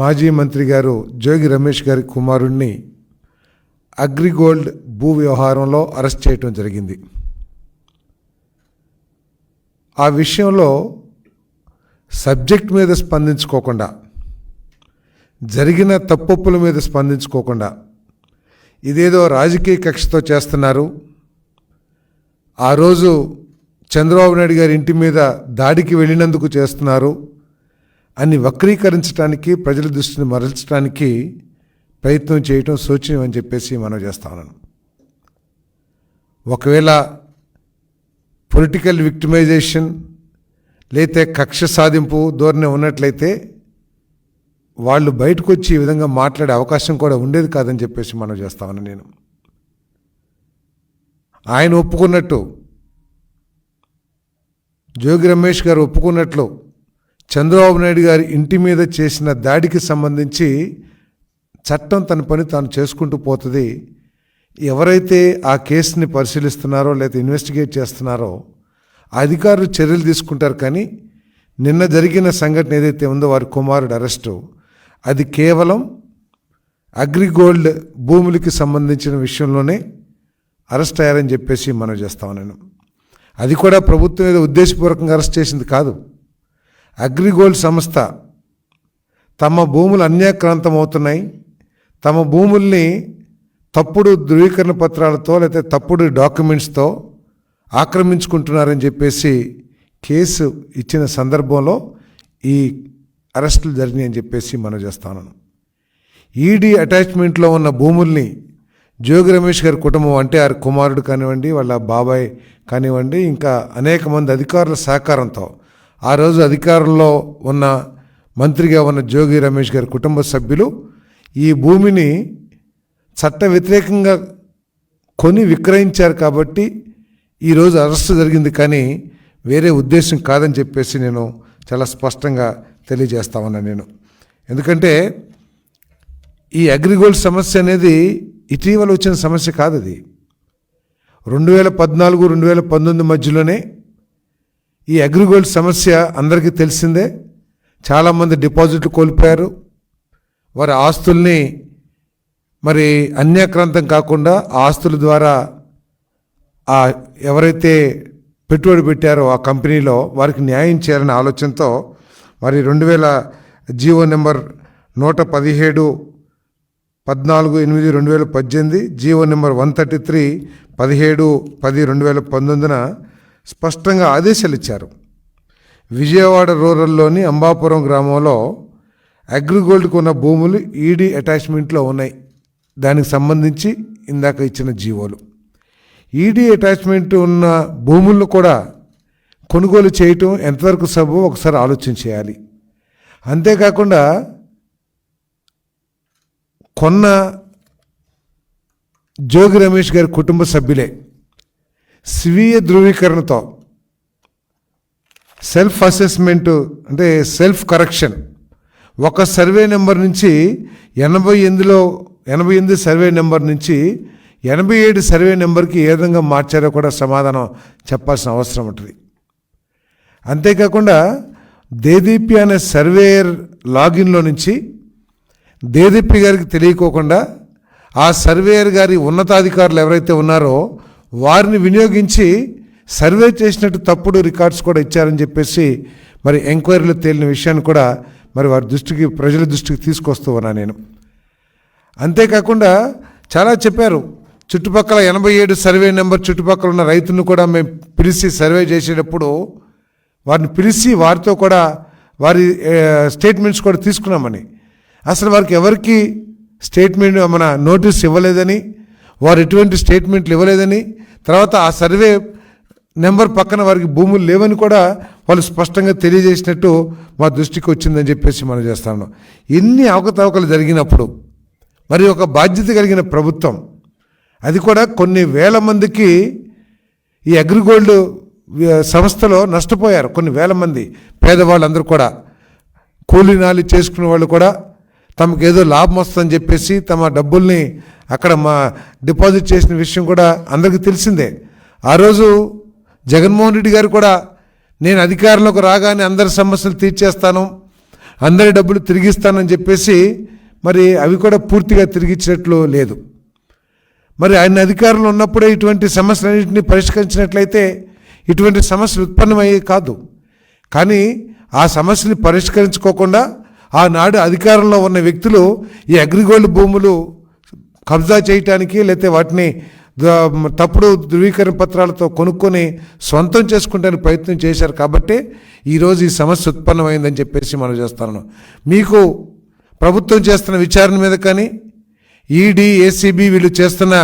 మాజీ మంత్రి గారు జోగి రమేష్ గారి కుమారుణ్ణి అగ్రిగోల్డ్ భూ వ్యవహారంలో అరెస్ట్ చేయటం జరిగింది. ఆ విషయంలో సబ్జెక్ట్ మీద స్పందించుకోకుండా జరిగిన తప్పొప్పుల మీద స్పందించుకోకుండా ఇదేదో రాజకీయ కక్షతో చేస్తున్నారు. ఆ రోజు చంద్రబాబు నాయుడు గారి ఇంటి మీద దాడికి వెళ్ళినందుకు చేస్తున్నారు. అన్ని వక్రీకరించడానికి ప్రజల దృష్టిని మరల్చడానికి ప్రయత్నం చేయటం శోచనీయం అని చెప్పేసి మనం చేస్తా ఉన్నాను ఒకవేళ పొలిటికల్ విక్టిమైజేషన్ లేతే కక్ష సాధింపు ధోరణి ఉన్నట్లయితే వాళ్ళు బయటకు వచ్చి ఈ విధంగా మాట్లాడే అవకాశం కూడా ఉండేది కాదని చెప్పేసి మనం చేస్తామని నేను. ఆయన ఒప్పుకున్నట్టు జోగి రమేష్ గారు ఒప్పుకున్నట్లు చంద్రబాబు నాయుడు గారి ఇంటి మీద చేసిన దాడికి సంబంధించి చట్టం తన పని తాను చేసుకుంటూ పోతుంది. ఎవరైతే ఆ కేసుని పరిశీలిస్తున్నారో లేదా ఇన్వెస్టిగేట్ చేస్తున్నారో ఆ అధికారులు చర్యలు తీసుకుంటారు కానీ నిన్న జరిగిన సంఘటన ఏదైతే ఉందో వారి కుమారుడు అరెస్టు అది కేవలం అగ్రిగోల్డ్ భూములకి సంబంధించిన విషయంలోనే అరెస్ట్ అయ్యారని చెప్పేసి మనం చేస్తాం నేను. అది కూడా ప్రభుత్వం ఏదో ఉద్దేశపూర్వకంగా అరెస్ట్ చేసింది కాదు. అగ్రిగోల్డ్ సంస్థ తమ భూములు అన్యాక్రాంతమవుతున్నాయి. తమ భూముల్ని తప్పుడు ధృవీకరణ పత్రాలతో లేకపోతే తప్పుడు డాక్యుమెంట్స్తో ఆక్రమించుకుంటున్నారని చెప్పేసి కేసు ఇచ్చిన సందర్భంలో ఈ అరెస్టులు జరిగినాయని చెప్పేసి మనం చేస్తాను ఈడీ అటాచ్మెంట్లో ఉన్న భూముల్ని జోగి రమేష్ గారి కుటుంబం అంటే వారి కుమారుడు కానివ్వండి వాళ్ళ బాబాయ్ కానివ్వండి ఇంకా అనేక మంది అధికారుల సహకారంతో ఆ రోజు అధికారంలో ఉన్న మంత్రిగా ఉన్న జోగి రమేష్ గారి కుటుంబ సభ్యులు ఈ భూమిని చట్ట వ్యతిరేకంగా కొని విక్రయించారు కాబట్టి ఈరోజు అరెస్టు జరిగింది కానీ వేరే ఉద్దేశం కాదని చెప్పేసి నేను చాలా స్పష్టంగా తెలియజేస్తా ఉన్నా నేను. ఎందుకంటే ఈ అగ్రిగోల్డ్ సమస్య అనేది ఇటీవల వచ్చిన సమస్య కాదు అది. రెండు వేల పద్నాలుగు రెండు వేల పంతొమ్మిది మధ్యలోనే ఈ అగ్రిగోల్డ్ సమస్య అందరికీ తెలిసిందే. చాలామంది డిపాజిట్లు కోల్పోయారు. వారి ఆస్తుల్ని మరి అన్యాక్రాంతం కాకుండా ఆ ఆస్తుల ద్వారా ఆ ఎవరైతే పెట్టుబడి పెట్టారో ఆ కంపెనీలో వారికి న్యాయం చేయాలనే ఆలోచనతో మరి రెండు వేల జీవో నెంబర్ నూట పదిహేడు పద్నాలుగు ఎనిమిది రెండు వేల పద్దెనిమిది GO number one thirty three పదిహేడు పది రెండు వేల పంతొమ్మిదిన స్పష్టంగా ఆదేశాలు ఇచ్చారు విజయవాడ రూరల్లోని అంబాపురం గ్రామంలో అగ్రిగోల్డ్కు ఉన్న భూములు ఈడీ అటాచ్మెంట్లో ఉన్నాయి. దానికి సంబంధించి ఇందాక ఇచ్చిన జీవోలు. ఈడీ అటాచ్మెంట్ ఉన్న భూములను కూడా కొనుగోలు చేయటం ఎంతవరకు సబో ఒకసారి ఆలోచన చేయాలి. అంతేకాకుండా కొన్న జోగి రమేష్ గారి కుటుంబ సభ్యులే స్వీయ ధృవీకరణతో. సెల్ఫ్ అసెస్మెంట్ అంటే సెల్ఫ్ కరెక్షన్ ఒక సర్వే నెంబర్ నుంచి ఎనభై ఎనిమిదిలో ఎనభై ఎనిమిది సర్వే నెంబర్ నుంచి ఎనభై ఏడు సర్వే నెంబర్కి ఏ విధంగా మార్చారో కూడా సమాధానం చెప్పాల్సిన అవసరం ఉంటుంది. అంతేకాకుండా దేదీపి అనే సర్వేయర్ లాగిన్లో నుంచి దేదీపి గారికి తెలియకోకుండా ఆ సర్వేయర్ గారి ఉన్నతాధికారులు ఎవరైతే ఉన్నారో వారిని వినియోగించి సర్వే చేసినట్టు తప్పుడు రికార్డ్స్ కూడా ఇచ్చారని చెప్పేసి మరి ఎంక్వైరీలో తేలిన విషయాన్ని కూడా మరి వారి దృష్టికి ప్రజల దృష్టికి తీసుకొస్తూ ఉన్నా నేను. అంతేకాకుండా చాలా చెప్పారు చుట్టుపక్కల ఎనభై ఏడు సర్వే నెంబర్ చుట్టుపక్కల ఉన్న రైతులను కూడా మేము పిలిచి సర్వే చేసేటప్పుడు వారిని పిలిచి వారితో కూడా వారి స్టేట్మెంట్స్ కూడా తీసుకున్నామని. అసలు వారికి ఎవరికి స్టేట్మెంట్ మన నోటీస్ ఇవ్వలేదని వారు ఎటువంటి స్టేట్మెంట్లు ఇవ్వలేదని తర్వాత ఆ సర్వే నెంబర్ పక్కన వారికి భూములు లేవని కూడా వాళ్ళు స్పష్టంగా తెలియజేసినట్టు మా దృష్టికి వచ్చిందని చెప్పేసి మనం చేస్తాను ఎన్ని అవకతవకలు జరిగినప్పుడు మరి ఒక బాధ్యత కలిగిన ప్రభుత్వం అది కూడా కొన్ని వేల మందికి ఈ అగ్రిగోల్డ్ సంస్థలో నష్టపోయారు. కొన్ని వేల మంది పేదవాళ్ళందరూ కూడా కూలీనాలి చేసుకునే వాళ్ళు కూడా తమకు ఏదో లాభం వస్తుందని చెప్పేసి తమ డబ్బుల్ని అక్కడ మా డిపాజిట్ చేసిన విషయం కూడా అందరికీ తెలిసిందే. ఆ రోజు జగన్మోహన్ రెడ్డి గారు కూడా నేను అధికారంలోకి రాగానే అందరి సమస్యలు తీర్చేస్తాను అందరి డబ్బులు తిరిగిస్తానని చెప్పేసి మరి అవి కూడా పూర్తిగా తిరిగిచ్చినట్లు లేదు. మరి ఆయన అధికారంలో ఉన్నప్పుడే ఇటువంటి సమస్యలన్నింటినీ పరిష్కరించినట్లయితే ఇటువంటి సమస్యలు ఉత్పన్నమయ్యే కాదు. కానీ ఆ సమస్యని పరిష్కరించుకోకుండా ఆనాడు అధికారంలో ఉన్న వ్యక్తులు ఈ అగ్రిగోల్డ్ భూములు కబ్జా చేయటానికి లేకపోతే వాటిని తప్పుడు ధృవీకరణ పత్రాలతో కొనుక్కొని సొంతం చేసుకుంటానికి ప్రయత్నం చేశారు కాబట్టి ఈరోజు ఈ సమస్య ఉత్పన్నమైందని చెప్పేసి మనం చేస్తాను మీకు ప్రభుత్వం చేస్తున్న విచారణ మీద కానీ ఈడీ ఏసీబీ వీళ్ళు చేస్తున్న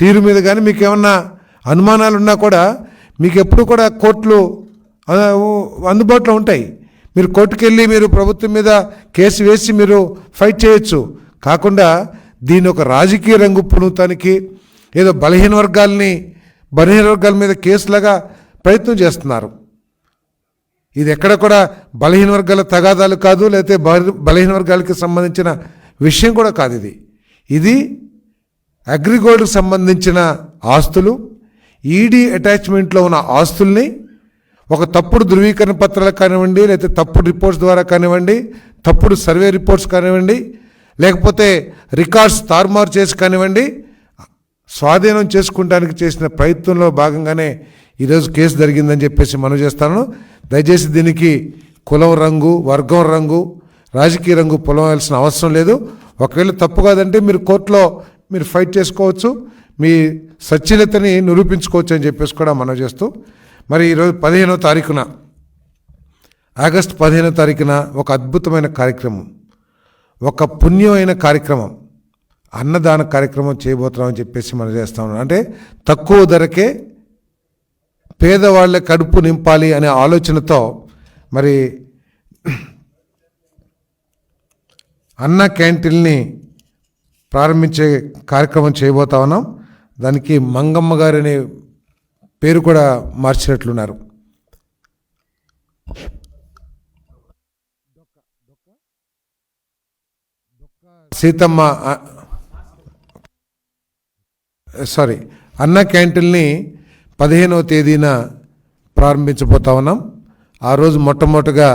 తీరు మీద కానీ మీకు ఏమన్నా అనుమానాలు ఉన్నా కూడా మీకు ఎప్పుడు కూడా కోర్టులు అందుబాటులో ఉంటాయి. మీరు కోర్టుకెళ్ళి మీరు ప్రభుత్వం మీద కేసు వేసి మీరు ఫైట్ చేయొచ్చు. కాకుండా దీని ఒక రాజకీయ రంగు పుణుతానికి ఏదో బలహీన వర్గాల్ని బలహీన వర్గాల మీద కేసులాగా ప్రయత్నం చేస్తున్నారు. ఇది ఎక్కడ కూడా బలహీన వర్గాల తగాదాలు కాదు లేకపోతే బలహీన వర్గాలకి సంబంధించిన విషయం కూడా కాదు ఇది. ఇది అగ్రిగోల్డ్కి సంబంధించిన ఆస్తులు ఈడీ అటాచ్మెంట్లో ఉన్న ఆస్తుల్ని ఒక తప్పుడు ధృవీకరణ పత్రాలు కానివ్వండి లేకపోతే తప్పుడు రిపోర్ట్స్ ద్వారా కానివ్వండి తప్పుడు సర్వే రిపోర్ట్స్ కానివ్వండి లేకపోతే రికార్డ్స్ తారుమారు చేసి కానివ్వండి స్వాధీనం చేసుకుంటానికి చేసిన ప్రయత్నంలో భాగంగానే ఈరోజు కేసు జరిగిందని చెప్పేసి మనం చేస్తాను. దయచేసి దీనికి కులం రంగు వర్గం రంగు రాజకీయ రంగు పొలవాల్సిన అవసరం లేదు. ఒకవేళ తప్పు కాదంటే మీరు కోర్టులో మీరు ఫైట్ చేసుకోవచ్చు మీ సచ్ఛీలతని నిరూపించుకోవచ్చు అని చెప్పేసి కూడా మనం చేస్తూ మరి ఈరోజు పదిహేనో తారీఖున ఆగస్టు పదిహేనో తారీఖున ఒక అద్భుతమైన కార్యక్రమం. ఒక పుణ్యమైన కార్యక్రమం అన్నదాన కార్యక్రమం చేయబోతున్నామని చెప్పేసి మనం చేస్తా ఉన్నాం. అంటే తక్కువ ధరకే పేదవాళ్ళ కడుపు నింపాలి అనే ఆలోచనతో మరి అన్న క్యాంటీన్ని ప్రారంభించే కార్యక్రమం చేయబోతా ఉన్నాం. దానికి మంగమ్మ గారు అనే పేరు కూడా మార్చినట్లున్నారు. సీతమ్మ సారీ అన్న క్యాంటీన్ని పదిహేనవ తేదీన ప్రారంభించబోతా ఉన్నాం. ఆ రోజు మొట్టమొదటిగా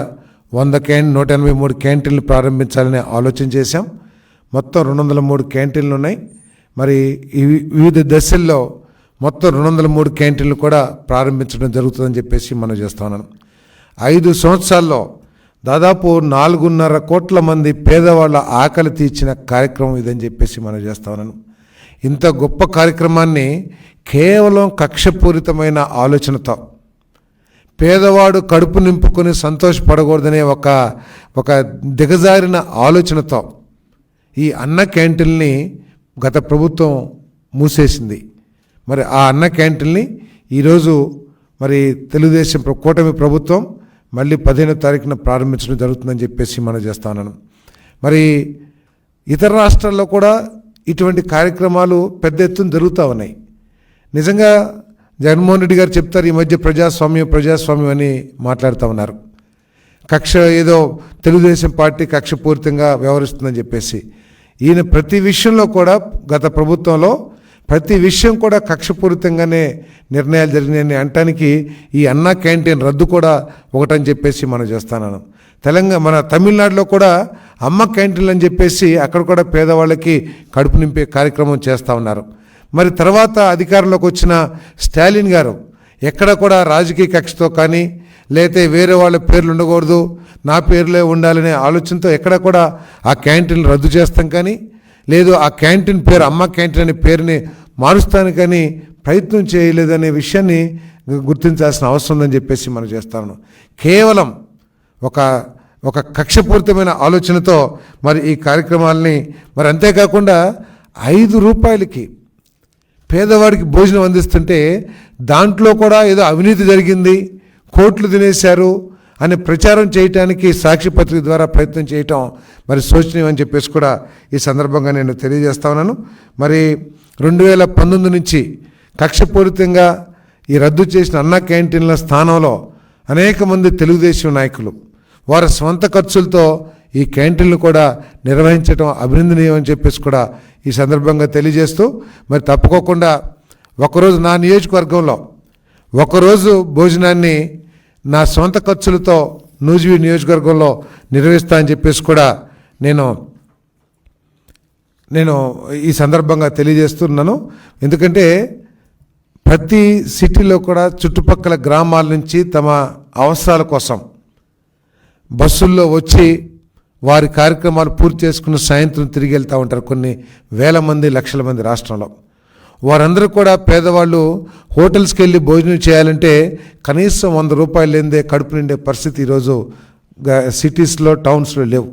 వంద క్యాన్ నూట ఎనభై మూడు క్యాంటీన్లు ప్రారంభించాలని ఆలోచన చేశాం. మొత్తం రెండు వందల మూడు క్యాంటీన్లు ఉన్నాయి. మరి వివిధ దశల్లో మొత్తం రెండు వందల మూడు క్యాంటీన్లు కూడా ప్రారంభించడం జరుగుతుందని చెప్పేసి మనం చేస్తున్నాను ఐదు సంవత్సరాల్లో దాదాపు నాలుగున్నర కోట్ల మంది పేదవాళ్ళ ఆకలి తీర్చిన కార్యక్రమం ఇదని చెప్పేసి మనం చేస్తా ఉన్నాను. ఇంత గొప్ప కార్యక్రమాన్ని కేవలం కక్షపూరితమైన ఆలోచనతో పేదవాడు కడుపు నింపుకొని సంతోషపడకూడదనే ఒక ఒక దిగజారిన ఆలోచనతో ఈ అన్న క్యాంటీన్ని గత ప్రభుత్వం మూసేసింది. మరి ఆ అన్న క్యాంటీన్ని ఈరోజు మరి తెలుగుదేశం కూటమి ప్రభుత్వం మళ్ళీ పదిహేనో తారీఖున ప్రారంభించడం జరుగుతుందని చెప్పేసి మనం చేస్తాను మరి ఇతర రాష్ట్రాల్లో కూడా ఇటువంటి కార్యక్రమాలు పెద్ద ఎత్తున జరుగుతూ ఉన్నాయి. నిజంగా జగన్మోహన్ రెడ్డి గారు చెప్తారు ఈ మధ్య ప్రజాస్వామ్యం ప్రజాస్వామ్యం అని మాట్లాడుతూ ఉన్నారు. కక్ష ఏదో తెలుగుదేశం పార్టీ కక్షపూరితంగా వ్యవహరిస్తుందని చెప్పేసి. ఈయన ప్రతి విషయంలో కూడా గత ప్రభుత్వంలో ప్రతి విషయం కూడా కక్షపూరితంగానే నిర్ణయాలు జరిగినాయని అనటానికి ఈ అన్నా క్యాంటీన్ రద్దు కూడా ఒకటని చెప్పేసి మనం చేస్తాను తెలంగాణ మన తమిళనాడులో కూడా అమ్మ క్యాంటీన్లు అని చెప్పేసి అక్కడ కూడా పేదవాళ్ళకి కడుపు నింపే కార్యక్రమం చేస్తూ ఉన్నారు. మరి తర్వాత అధికారంలోకి వచ్చిన స్టాలిన్ గారు ఎక్కడ కూడా రాజకీయ కక్షతో కానీ లేతే వేరే వాళ్ళ పేర్లు ఉండకూడదు నా పేర్లే ఉండాలనే ఆలోచనతో ఎక్కడ కూడా ఆ క్యాంటీన్లు రద్దు చేస్తాం కానీ లేదు ఆ క్యాంటీన్ పేరు అమ్మ క్యాంటీన్ అనే పేరుని మారుస్తాను కానీ ప్రయత్నం చేయలేదనే విషయాన్ని గుర్తించాల్సిన అవసరం ఉందని చెప్పేసి మనం చేస్తాను కేవలం ఒక ఒక కక్షపూరితమైన ఆలోచనతో మరి ఈ కార్యక్రమాలని మరి అంతేకాకుండా ఐదు రూపాయలకి పేదవాడికి భోజనం అందిస్తుంటే దాంట్లో కూడా ఏదో అవినీతి జరిగింది కోట్లు తినేశారు అని ప్రచారం చేయటానికి సాక్షి పత్రిక ద్వారా ప్రయత్నం చేయటం మరి శోచనీయం అని చెప్పేసి కూడా ఈ సందర్భంగా నేను తెలియజేస్తా ఉన్నాను. మరి రెండు వేల పంతొమ్మిది నుంచి కక్షపూరితంగా ఈ రద్దు చేసిన అన్నా క్యాంటీన్ల స్థానంలో అనేక మంది తెలుగుదేశం నాయకులు వారి స్వంత ఖర్చులతో ఈ క్యాంటీన్లు కూడా నిర్వహించడం అభినందనీయం అని చెప్పేసి కూడా ఈ సందర్భంగా తెలియజేస్తూ మరి తప్పుకోకుండా ఒకరోజు నా నియోజకవర్గంలో ఒకరోజు భోజనాన్ని నా సొంత ఖర్చులతో నూజివీ నియోజకవర్గంలో నిర్వహిస్తా అని చెప్పేసి కూడా నేను నేను ఈ సందర్భంగా తెలియజేస్తున్నాను. ఎందుకంటే ప్రతి సిటీలో కూడా చుట్టుపక్కల గ్రామాల నుంచి తమ అవసరాల కోసం బస్సుల్లో వచ్చి వారి కార్యక్రమాలు పూర్తి చేసుకుని సాయంత్రం తిరిగి వెళ్తూ ఉంటారు కొన్ని వేల మంది లక్షల మంది రాష్ట్రంలో. వారందరూ కూడా పేదవాళ్ళు హోటల్స్కి వెళ్ళి భోజనం చేయాలంటే కనీసం వంద రూపాయలు లేదే కడుపు నిండే పరిస్థితి ఈరోజు గ- సిటీస్లో టౌన్స్లో లేవు.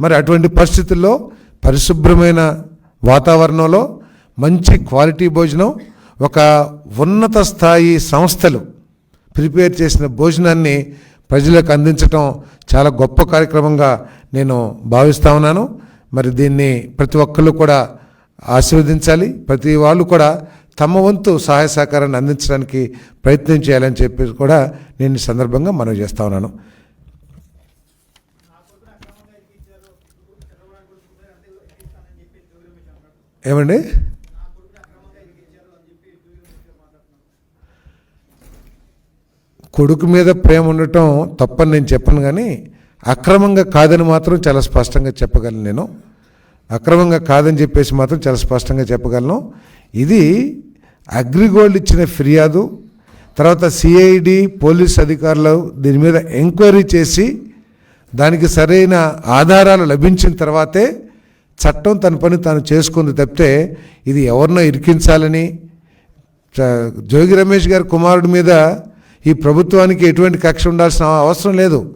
మరి అటువంటి పరిస్థితుల్లో పరిశుభ్రమైన వాతావరణంలో మంచి క్వాలిటీ భోజనం ఒక ఉన్నత స్థాయి సంస్థలు ప్రిపేర్ చేసిన భోజనాన్ని ప్రజలకు అందించటం చాలా గొప్ప కార్యక్రమంగా నేను భావిస్తా ఉన్నాను. మరి దీన్ని ప్రతి ఒక్కళ్ళు కూడా ఆశీర్వదించాలి. ప్రతి వాళ్ళు కూడా తమ వంతు సహాయ సహకారాన్ని అందించడానికి ప్రయత్నం చేయాలని చెప్పి కూడా నేను సందర్భంగా మనవి చేస్తా ఉన్నాను. ఏమండి? కొడుకు మీద ప్రేమ ఉండటం తప్పని నేను చెప్పను కానీ అక్రమంగా కాదని మాత్రం చాలా స్పష్టంగా చెప్పగలను నేను. అక్రమంగా కాదని చెప్పేసి మాత్రం చాలా స్పష్టంగా చెప్పగలను. ఇది అగ్రిగోల్డ్ ఇచ్చిన ఫిర్యాదు తర్వాత సిఐడి పోలీస్ అధికారులు దీని మీద ఎంక్వైరీ చేసి దానికి సరైన ఆధారాలు లభించిన తర్వాతే చట్టం తన పని తాను చేసుకుంది తప్పితే ఇది ఎవరినో ఇరికించాలని చ- జోగి రమేష్ గారి కుమారుడి మీద ఈ ప్రభుత్వానికి ఎటువంటి కక్ష ఉండాల్సిన అవసరం లేదు.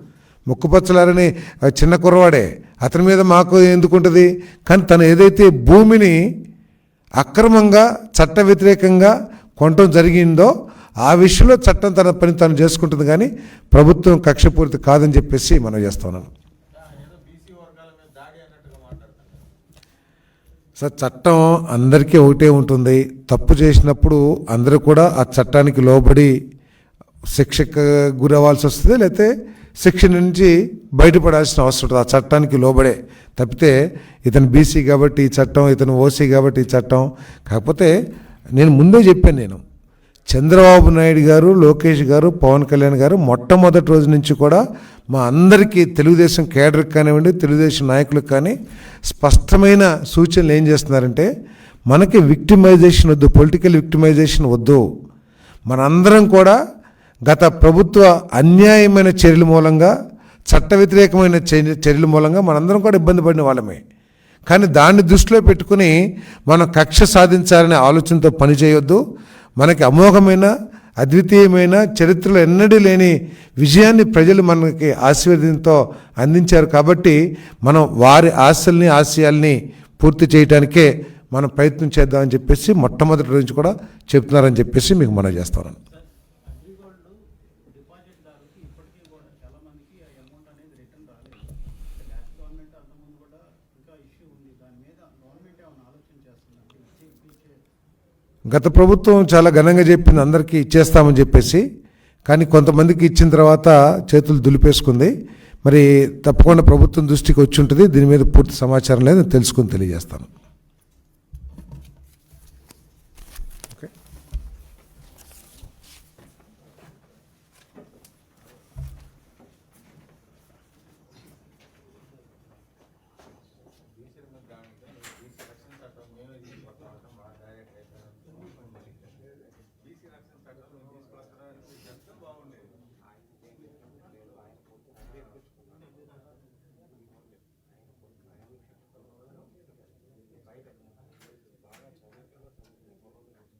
ముక్కుపచ్చలారని చిన్న కుర్రవాడే. అతని మీద మాకు ఎందుకుంటుంది? కానీ తను ఏదైతే భూమిని అక్రమంగా చట్ట వ్యతిరేకంగా కొనటం జరిగిందో ఆ విషయంలో చట్టం తన పని తాను చేసుకుంటుంది కానీ ప్రభుత్వం కక్షపూరిత కాదని చెప్పేసి మనం చేస్తున్నాను సార్ చట్టం అందరికీ ఒకటే ఉంటుంది. తప్పు చేసినప్పుడు అందరూ కూడా ఆ చట్టానికి లోబడి శిక్షకు గురవ్వాల్సి వస్తుంది లేకపోతే శిక్ష నుంచి బయటపడాల్సిన అవసరం ఉంటుంది. ఆ చట్టానికి లోబడే. తప్పితే ఇతను బీసీ కాబట్టి ఈ చట్టం ఇతను ఓసీ కాబట్టి ఈ చట్టం. కాకపోతే నేను ముందే చెప్పాను నేను. చంద్రబాబు నాయుడు గారు లోకేష్ గారు పవన్ కళ్యాణ్ గారు మొట్టమొదటి రోజు నుంచి కూడా మా అందరికీ తెలుగుదేశం కేడర్కి కానివ్వండి తెలుగుదేశం నాయకులకు కానీ స్పష్టమైన సూచనలు ఏం చేస్తున్నారంటే మనకి విక్టిమైజేషన్ వద్దు పొలిటికల్ విక్టిమైజేషన్ వద్దు. మనందరం కూడా గత ప్రభుత్వ అన్యాయమైన చర్యల మూలంగా చట్ట వ్యతిరేకమైన చర్య- చర్యల మూలంగా మనందరం కూడా ఇబ్బంది పడిన వాళ్ళమే. కానీ దాన్ని దృష్టిలో పెట్టుకుని మనం కక్ష సాధించాలనే ఆలోచనతో పనిచేయొద్దు మనకి అమోఘమైన అద్వితీయమైన చరిత్రలో ఎన్నడూ లేని విజయాన్ని ప్రజలు మనకి ఆశీర్వదంతో అందించారు కాబట్టి మనం వారి ఆశల్ని ఆశయాల్ని పూర్తి చేయడానికే మనం ప్రయత్నం చేద్దామని చెప్పేసి మొట్టమొదటి నుంచి కూడా చెప్తున్నారని చెప్పేసి మీకు మనం చేస్తాను అగ్రిగోల్డ్ డిపాజిట్దారులకి ఇప్పటికీ కూడా చాలా మందికి ఆ అమౌంట్ అనేది రిటర్న్ రాలేదు లాస్ట్ గవర్నమెంట్ అంతకుముందు కూడా ఇంకా ఇష్యూ ఉంది దాని మీద గవర్నమెంట్ ఏమైనా ఆలోచన చేస్తుందంటే ఇచ్చి ఇప్పించే గత ప్రభుత్వం చాలా ఘనంగా చెప్పింది అందరికీ ఇచ్చేస్తామని చెప్పేసి కానీ కొంతమందికి ఇచ్చిన తర్వాత చేతులు దులిపేసుకుంది. మరి తప్పకుండా ప్రభుత్వం దృష్టికి వచ్చి ఉంటుంది. దీని మీద పూర్తి సమాచారం లేదు తెలుసుకుని తెలియజేస్తాను.